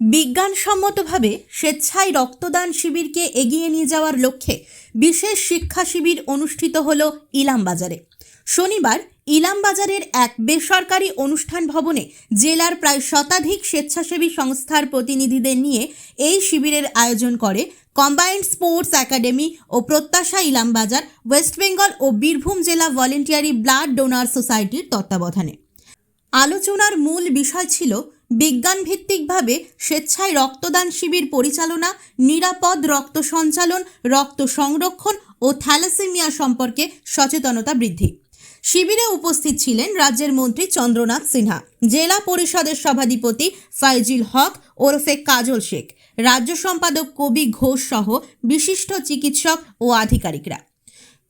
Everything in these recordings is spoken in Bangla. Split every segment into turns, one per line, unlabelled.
বিজ্ঞানসম্মতভাবে স্বেচ্ছায় রক্তদান শিবিরকে এগিয়ে নিয়ে যাওয়ার লক্ষ্যে বিশেষ শিক্ষা শিবির অনুষ্ঠিত হল ইলামবাজারে। শনিবার ইলামবাজারের এক বেসরকারি অনুষ্ঠান ভবনে জেলার প্রায় শতাধিক স্বেচ্ছাসেবী সংস্থার প্রতিনিধিদের নিয়ে এই শিবিরের আয়োজন করে কম্বাইন্ড স্পোর্টস একাডেমি ও প্রত্যাশা ইলামবাজার, ওয়েস্ট বেঙ্গল ও বীরভূম জেলা ভলেন্টিয়ারি ব্লাড ডোনার সোসাইটির তত্ত্বাবধানে। আলোচনার মূল বিষয় ছিল বিজ্ঞানভিত্তিকভাবে স্বেচ্ছায় রক্তদান শিবির পরিচালনা, নিরাপদ রক্ত সঞ্চালন, রক্ত সংরক্ষণ ও থ্যালাসেমিয়া সম্পর্কে সচেতনতা বৃদ্ধি। শিবিরে উপস্থিত ছিলেন রাজ্যের মন্ত্রী চন্দ্রনাথ সিনহা, জেলা পরিষদের সভাধিপতি ফাইজুল হক, ওরফে কাজল শেখ, রাজ্য সম্পাদক কবি ঘোষ সহ বিশিষ্ট চিকিৎসক ও আধিকারিকরা।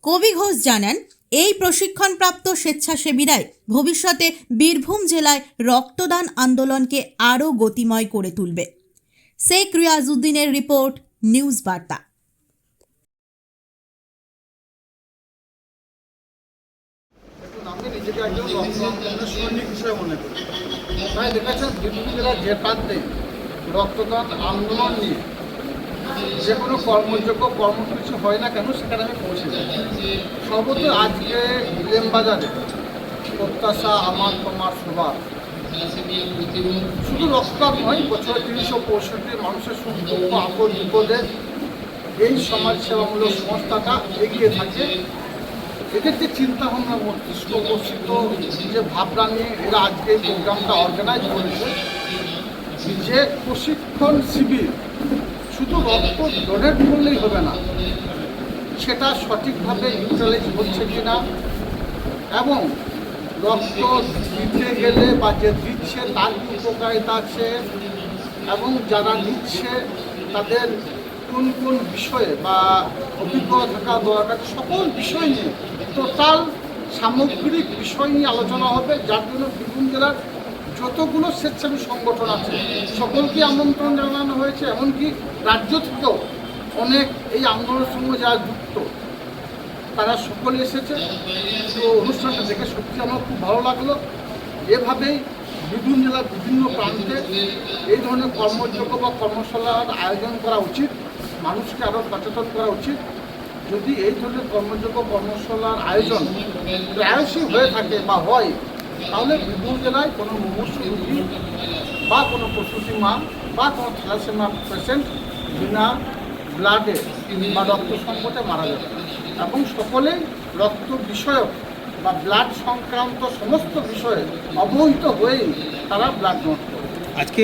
কবি ঘোষ জানান এই প্রশিক্ষণপ্রাপ্ত স্বেচ্ছাসেবীরাই ভবিষ্যতে বীরভূম জেলায় রক্তদান আন্দোলনকে আরও গতিময় করে তুলবে। শেখ রিয়াজউদ্দিনের রিপোর্ট, নিউজ বার্তা।
যে প্রান্তে রক্তদান আন্দোলন নিয়ে যে কোনো কর্মযোগ্য কর্মসূচি হয় না কেন, সেখানে আমি পৌঁছে যাই। সর্বত আজকে বাজারে প্রত্যাশা, আমার, তোমার, সবার। শুধু রক্তদান নয়, বছরে তিনশো পঁয়ষট্টি মানুষের সুখ, দুঃখ, আপদ, বিপদে এই সমাজসেবামূলক সংস্থাটা এগিয়ে থাকে। এদের যে চিন্তা ভাবনা মস্তিষ্ক উপস্থিত, যে ভাবনা নিয়ে এরা আজকে এই প্রোগ্রামটা অর্গানাইজ করেছে। যে প্রশিক্ষণ শিবির শুধু রক্ত ডোনেট করলেই হবে না, সেটা সঠিকভাবে ইউটিলাইজ হচ্ছে কিনা এবং রক্ত দিতে গেলে বা যে দিচ্ছে তার কি উপকারিতা আছে এবং যারা নিচ্ছে তাদের কোন কোন বিষয়ে বা অভিজ্ঞতা থাকা দরকার, সকল বিষয় নিয়ে টোটাল সামগ্রিক বিষয় নিয়ে আলোচনা হবে, যার জন্য বীরভূম জেলার যতগুলো স্বেচ্ছাসেবী সংগঠন আছে, সকলকে আমন্ত্রণ জানানো হয়েছে, এমনকি রাজ্য থেকেও অনেক এই আন্দোলনের সঙ্গে যারা যুক্ত, তারা সকলে এসেছে। তো অনুষ্ঠানটা দেখে সত্যি আমার খুব ভালো লাগল। এভাবেই বীরভূম জেলার বিভিন্ন প্রান্তে এই ধরনের কর্মযোগ্য বা কর্মশালার আয়োজন করা উচিত, মানুষকে আরও সচেতন করা উচিত। যদি এই ধরনের কর্মযোগ্য কর্মশালার আয়োজন প্রায়শই হয়ে থাকে বা হয় তাহলে বীরভূম জেলায় কোনো রোগী বা কোনো প্রসূতি মা বা কোনো থ্যালাসেমা পেশেন্ট বিনা ব্লাডে বা রক্ত সংকটে মারা যাবে এবং সকলে রক্ত বিষয়ক বা ব্লাড সংক্রান্ত সমস্ত বিষয়ে অবহিত হয়েই তারা ব্লাড ডোনেট করে
আজকে